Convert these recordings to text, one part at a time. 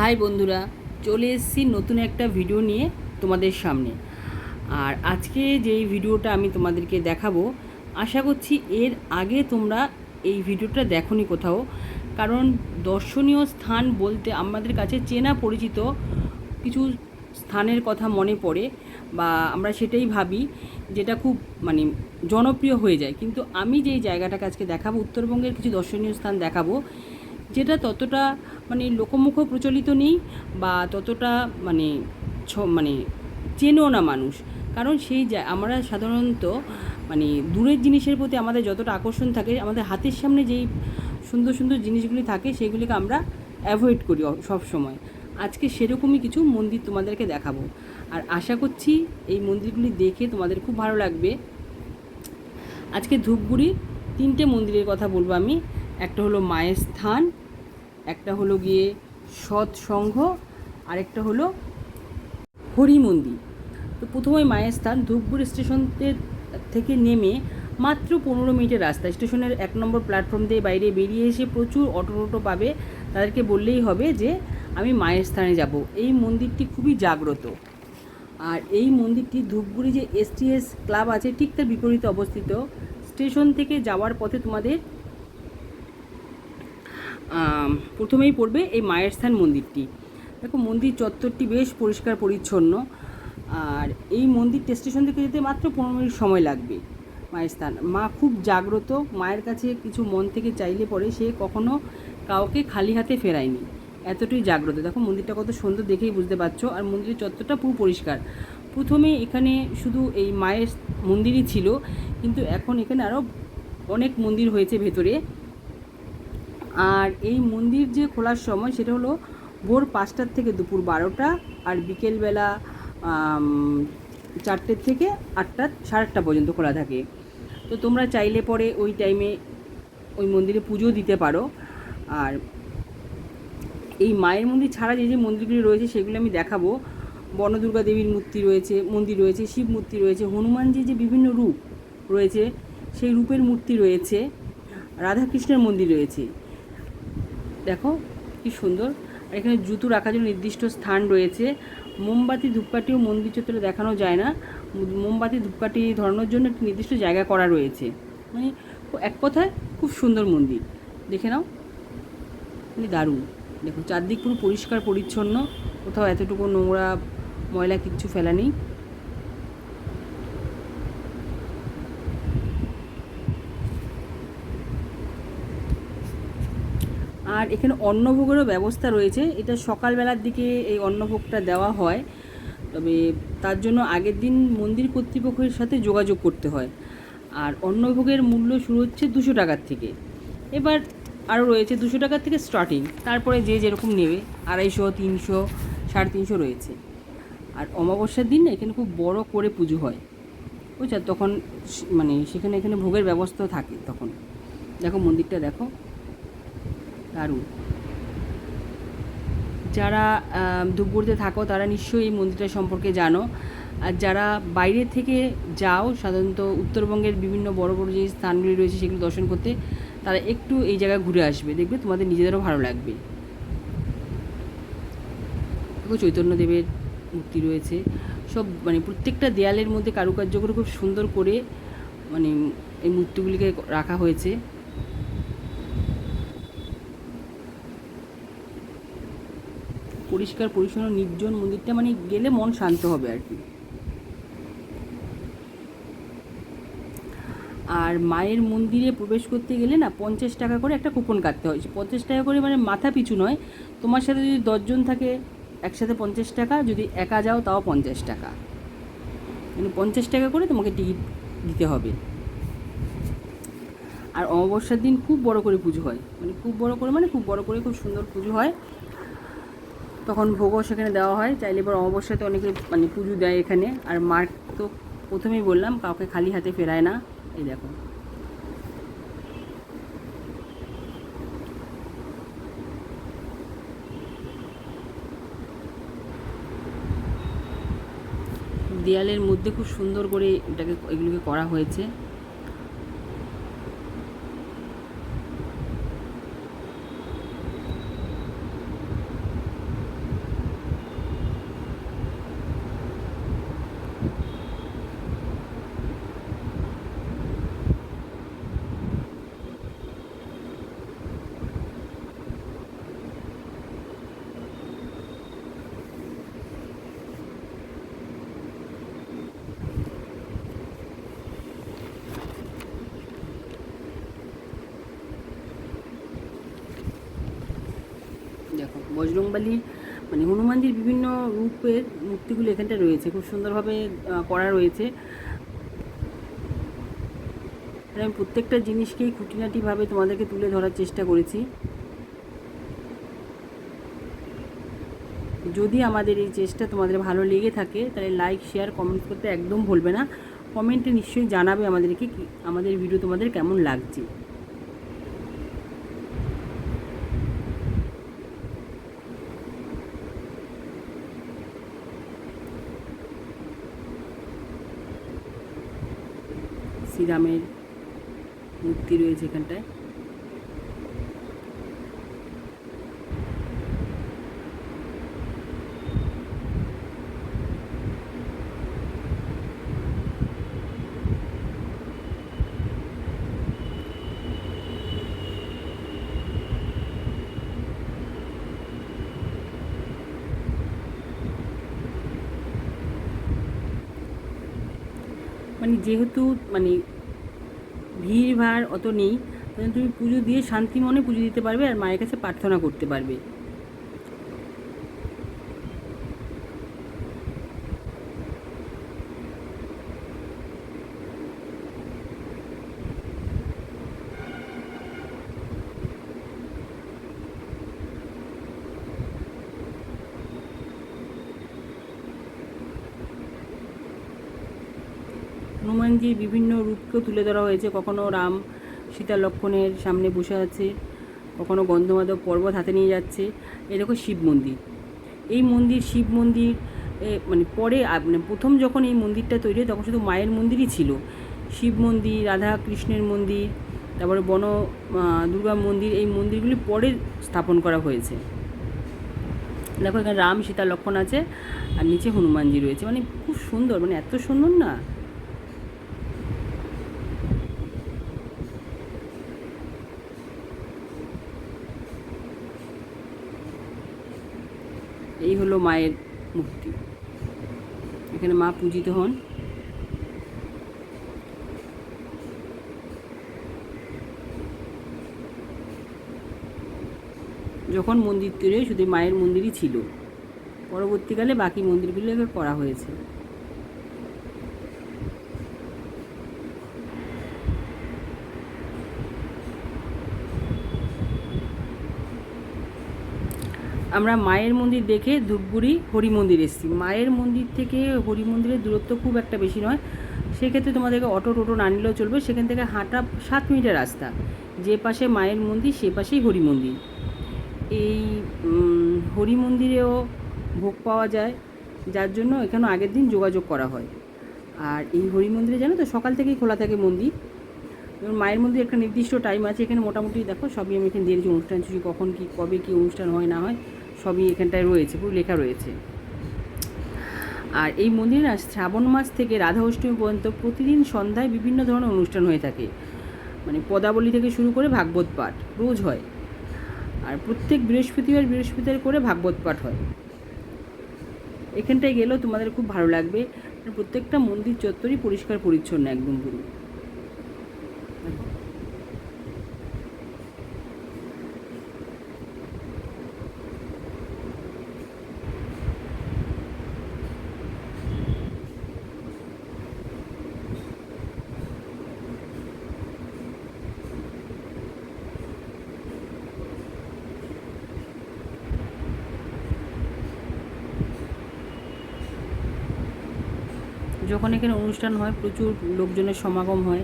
High বন্ধুরা, চলে এসেছি নতুন একটা ভিডিও নিয়ে তোমাদের সামনে। আর আজকে যেই ভিডিওটা আমি তোমাদেরকে দেখাবো, আশা করছি এর আগে তোমরা এই ভিডিওটা দেখোনি কোথাও। কারণ দর্শনীয় স্থান বলতে আমাদের কাছে চেনা পরিচিত কিছু স্থানের কথা মনে পড়ে বা আমরা সেটাই ভাবি, যেটা খুব মানে জনপ্রিয় হয়ে যায়। কিন্তু আমি যেই জায়গাটাকে আজকে দেখাবো, উত্তরবঙ্গের কিছু দর্শনীয় স্থান দেখাবো যেটা ততটা মানে লোকমুখ প্রচলিত নেই বা ততটা মানে ছ মানে চেনেও না মানুষ। কারণ সেই আমরা সাধারণত মানে দূরের জিনিসের প্রতি আমাদের যতটা আকর্ষণ থাকে, আমাদের হাতের সামনে যেই সুন্দর সুন্দর জিনিসগুলি থাকে, সেগুলিকে আমরা অ্যাভয়েড করি সব সময়। আজকে সেরকমই কিছু মন্দির তোমাদেরকে দেখাবো। আর আশা করছি এই মন্দিরগুলি দেখে তোমাদের খুব ভালো লাগবে। আজকে ধূপগুড়ির তিনটে মন্দিরের কথা বলব আমি। একটা হলো মায়ের স্থান একটা হলো গিয়ে সৎসংঘ আরেকটা হলো হরি মন্দির। তো প্রথমে মায়ের স্থান ধূপগুড়ি স্টেশনের থেকে নেমে মাত্র পনেরো মিনিটের রাস্তা। স্টেশনের এক নম্বর প্ল্যাটফর্ম দিয়ে বাইরে বেরিয়ে এসে প্রচুর অটো টোটো পাবে, তাদেরকে বললেই হবে যে, আমি মায়ের স্থানে যাব। এই মন্দিরটি খুবই জাগ্রত। আর এই মন্দিরটি ধূপগুড়ি যে এসটিএস ক্লাব আছে, ঠিক তার বিপরীতে অবস্থিত। স্টেশন থেকে যাওয়ার পথে তোমাদের প্রথমেই পড়বে এই মায়ের স্থান মন্দিরটি। দেখো, মন্দির চত্বরটি বেশ পরিষ্কার, পরিচ্ছন্ন। আর এই মন্দিরটা স্টেশন থেকে যেতে মাত্র পনেরো মিনিট সময় লাগবে মায়ের স্থান। মা খুব জাগ্রত, মায়ের কাছে কিছু মন থেকে চাইলে পরে সে কখনো কাউকে খালি হাতে ফেরায়নি। এতটাই জাগ্রত। দেখো, মন্দিরটা কত সুন্দর দেখেই বুঝতে পারছ। আর মন্দিরের চত্বরটা পুরো পরিষ্কার। প্রথমে এখানে শুধু এই মায়ের মন্দিরই ছিল, কিন্তু এখন এখানে আরও অনেক মন্দির হয়েছে ভেতরে। আর এই মন্দির যে খোলার সময় সেটা হলো ভোর পাঁচটার থেকে দুপুর বারোটা আর বিকেলবেলা চারটের থেকে আটটা, সাড়ে আটটা পর্যন্ত খোলা থাকে। তো তোমরা চাইলে পরে ওই টাইমে ওই মন্দিরে পুজো দিতে পারো। আর এই মায়ের মন্দির ছাড়া যে যে মন্দিরগুলি রয়েছে সেগুলো আমি দেখাবো। বনদুর্গা দেবীর মূর্তি রয়েছে, মন্দির রয়েছে, শিব মূর্তি রয়েছে হনুমানজির যে বিভিন্ন রূপ রয়েছে সেই রূপের মূর্তি রয়েছে, রাধাকৃষ্ণের মন্দির রয়েছে। দেখো কি সুন্দর। আর এখানে জুতো রাখার জন্য নির্দিষ্ট স্থান রয়েছে। মোমবাতি ধূপকাঠিও মন্দির চত্বরে দেখানো যায় না। মোমবাতি, ধূপকাঠি ধরানোর জন্য একটি নির্দিষ্ট জায়গা করা রয়েছে। মানে এক কথায় খুব সুন্দর মন্দির। দেখে নাও। মানে দারুণ। দেখো চারদিক পুরো পরিষ্কার, পরিচ্ছন্ন। কোথাও এতটুকু নোংরা, ময়লা কিচ্ছু ফেলা নেই। আর এখানে অন্নভোগেরও ব্যবস্থা রয়েছে। এটা সকালবেলার দিকে এই অন্নভোগটা দেওয়া হয়। তবে তার জন্য আগের দিন মন্দির কর্তৃপক্ষের সাথে যোগাযোগ করতে হয়। আর অন্নভোগের মূল্য শুরু হচ্ছে দুশো টাকার থেকে। এবার আরও রয়েছে দুশো টাকার থেকে স্টার্টিং তারপরে যে যেরকম নেবে, আড়াইশো, তিনশো, সাড়ে তিনশো রয়েছে। আর অমাবস্যার দিন এখানে খুব বড় করে পুজো হয়। বুঝছ তখন মানে সেখানে এখানে ভোগের ব্যবস্থা থাকে তখন। দেখো মন্দিরটা দেখো। দারুণ যারা ধূপগুড়িতে থাকো, তারা নিশ্চয়ই এই মন্দিরটা সম্পর্কে জানো। আর যারা বাইরে থেকে যাও, সাধারণত উত্তরবঙ্গের বিভিন্ন বড় বড় যে স্থানগুলি রয়েছে সেগুলো দর্শন করতে, তারা একটু এই জায়গায় ঘুরে আসবে। দেখবে তোমাদের নিজেদেরও ভালো লাগবে। চৈতন্যদেবের মূর্তি রয়েছে। সব মানে প্রত্যেকটা দেয়ালের মধ্যে কারুকার্য করে খুব সুন্দর করে মানে এই মূর্তিগুলিকে রাখা হয়েছে। পরিষ্কার, পরিচ্ছন্ন, নির্জন মন্দিরটা মানে গেলে মন শান্ত হবে আর কি। আর মায়ের মন্দিরে প্রবেশ করতে গেলে না পঞ্চাশ টাকা করে একটা কুপন কাটতে হয়। পঞ্চাশ টাকা করে মানে মাথা পিছু নয়, তোমার সাথে যদি দশজন থাকে, একসাথে পঞ্চাশ টাকা, যদি একা যাও তাও পঞ্চাশ টাকা। মানে পঞ্চাশ টাকা করে তোমাকে টিকিট দিতে হবে। আর অমাবস্যার দিন খুব বড় করে পুজো হয়। মানে খুব বড় করে মানে খুব বড় করে খুব সুন্দর পুজো হয়। তখন ভোগও সেখানে দেওয়া হয়। চাইলে এবার অমাবস্যাতে অনেকে মানে পুজো দেয় এখানে। আর মার্ক তো প্রথমেই বললাম, কাউকে খালি হাতে ফেরায় না। এই দেখো। দেয়ালের মধ্যে খুব সুন্দর করে এটাকে, এগুলোকে করা হয়েছে। বজরংবালির মানে হনুমানজির বিভিন্ন রূপের মূর্তিগুলো এখানটা রয়েছে, খুব সুন্দরভাবে করা রয়েছে। আমি প্রত্যেকটা জিনিসকেই খুঁটিনাটিভাবে তোমাদেরকে তুলে ধরার চেষ্টা করেছি। যদি আমাদের এই চেষ্টা তোমাদের ভালো লেগে থাকে, তাহলে লাইক শেয়ার কমেন্ট করতে একদম ভুলবে না। কমেন্টে নিশ্চয়ই জানাবে আমাদেরকে কি আমাদের ভিডিও তোমাদের কেমন লাগছে। শ্রীরামের মূর্তি রয়েছে এখানটায়। মানে যেহেতু মানে ভিড় ভাড় অত নেই। তুমি পুজো দিয়ে শান্তি মনে পুজো দিতে পারবে আর মায়ের কাছে প্রার্থনা করতে পারবে। হনুমানজির বিভিন্ন রূপকেও তুলে ধরা হয়েছে। কখনো রাম সীতা লক্ষণের সামনে বসে আছে, কখনো গন্ধমাদব পর্বত হাতে নিয়ে যাচ্ছে। এরকম শিব মন্দির। এই মন্দির, শিব মন্দির মানে পরে মানে প্রথম যখন এই মন্দিরটা তৈরি হয়, তখন শুধু মায়ের মন্দিরই ছিল। শিব মন্দির, রাধা কৃষ্ণের মন্দির, তারপরে বন দুর্গা মন্দির, এই মন্দিরগুলি পরে স্থাপন করা হয়েছে। দেখো এখানে রাম সীতা লক্ষণ আছে, আর নিচে হনুমানজি রয়েছে। মানে খুব সুন্দর মানে এত সুন্দর না। এই হলো মায়ের মূর্তি। এখানে মা পূজিত হন। যখন মন্দির তৈরি শুধু মায়ের মন্দিরই ছিল, পরবর্তীকালে বাকি মন্দিরগুলো এবার করা হয়েছে। আমরা মায়ের মন্দির দেখে ধূপগুড়ি হরি মন্দির এসেছি। মায়ের মন্দির থেকে হরি মন্দিরের দূরত্ব খুব একটা বেশি নয়। সেক্ষেত্রে তোমাদেরকে অটো টোটো না নিলেও চলবে। সেখান থেকে হাঁটা সাত মিনিটের রাস্তা। যে পাশে মায়ের মন্দির, সে পাশেই হরি মন্দির। এই হরি মন্দিরেও ভোগ পাওয়া যায়। যার জন্য এখানে আগের দিন যোগাযোগ করা হয়। আর এই হরি মন্দিরে জানো তো, সকাল থেকেই খোলা থাকে মন্দির। মায়ের মন্দির একটা নির্দিষ্ট টাইম আছে। এখানে মোটামুটি দেখো, সবই আমি এখানে দিয়েছি। অনুষ্ঠান কখন কি, কবে কি অনুষ্ঠান হয়, না হয়। সবই এখানটায় রয়েছে, পুরো লেখা রয়েছে। আর এই মন্দিরে শ্রাবণ মাস থেকে রাধা অষ্টমী পর্যন্ত প্রতিদিন সন্ধ্যায় বিভিন্ন ধরনের অনুষ্ঠান হয়ে থাকে। মানে পদাবলী থেকে শুরু করে ভাগবত পাঠ, রোজ হয়। আর প্রত্যেক বৃহস্পতিবার বৃহস্পতিবার করে ভাগবত পাঠ হয়। এখানটায় গেলেও তোমাদের খুব ভালো লাগবে। প্রত্যেকটা মন্দির চত্বরই পরিষ্কার পরিচ্ছন্ন একদম পুরো। যখন এখানে অনুষ্ঠান হয় প্রচুর লোকজনের সমাগম হয়।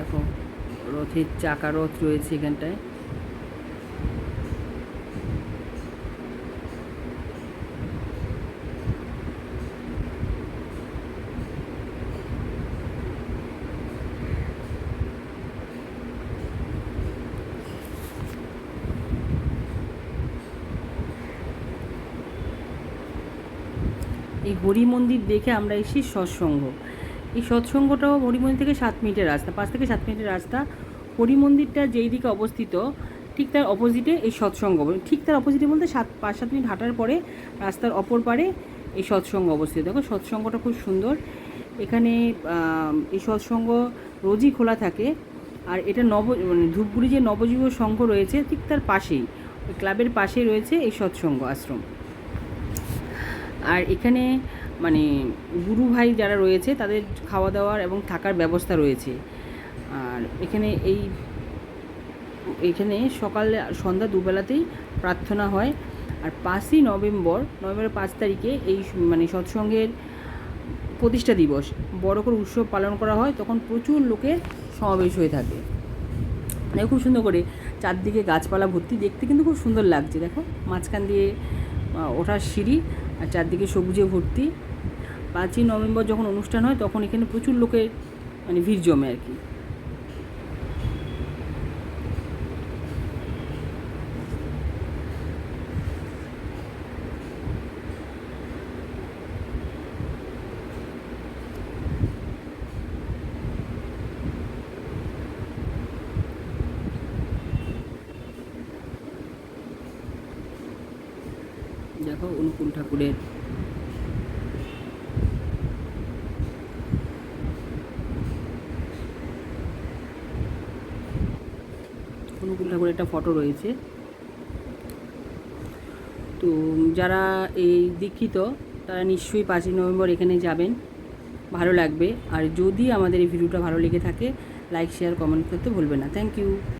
দেখো রথের চাকা রথ রয়েছে এখানটায়। এই হরি মন্দির দেখে আমরা এসি সৎসঙ্গ। এই সৎসঙ্গটাও হরি মন্দির থেকে সাত মিনিটের রাস্তা, পাঁচ থেকে সাত মিনিটের রাস্তা। হরি মন্দিরটা যেই দিকে অবস্থিত, ঠিক তার অপোজিটে এই সৎসঙ্গ ঠিক তার অপোজিটে বলতে সাত, পাঁচ, সাত মিনিট হাঁটার পরে রাস্তার অপর পারে এই সৎসঙ্গ অবস্থিত। দেখো, সৎসঙ্গটা খুব সুন্দর। এখানে এই সৎসঙ্গ রোজই খোলা থাকে। আর এটা নব মানে ধূপগুড়ি যে নবজীব সংঘ রয়েছে, ঠিক তার পাশেই ক্লাবের পাশেই রয়েছে এই সৎসঙ্গ আশ্রম। আর এখানে মানে গুরু ভাই যারা রয়েছে তাদের খাওয়া দাওয়ার এবং থাকার ব্যবস্থা রয়েছে। আর এখানে এই, এখানে সকালে, সন্ধ্যা দুবেলাতেই প্রার্থনা হয়। আর পাঁচই নভেম্বর, নভেম্বরের পাঁচ তারিখে এই মানে সৎসঙ্গের প্রতিষ্ঠা দিবস। বড় করে উৎসব পালন করা হয়, তখন প্রচুর লোকের সমাবেশ হয়ে থাকে। দেখো খুব সুন্দর করে চারদিকে গাছপালা ভর্তি, দেখতে কিন্তু খুব সুন্দর লাগছে। দেখো, মাঝখান দিয়ে ওঠার সিঁড়ি আর চারদিকে সবুজে ভর্তি। পাঁচই নভেম্বর যখন অনুষ্ঠান হয়, তখন এখানে প্রচুর লোকের মানে ভিড় জমে আর কি। দেখো, অনুকূল ঠাকুরের অনুকূল ঠাকুরের একটা ফটো রয়েছে। তো যারা এই দীক্ষিত, তারা নিশ্চয়ই পাঁচই নভেম্বর এখানে যাবেন। ভালো লাগবে। আর যদি আমাদের এই ভিডিওটা ভালো লেগে থাকে লাইক শেয়ার কমেন্ট করতে ভুলবে না। Thank you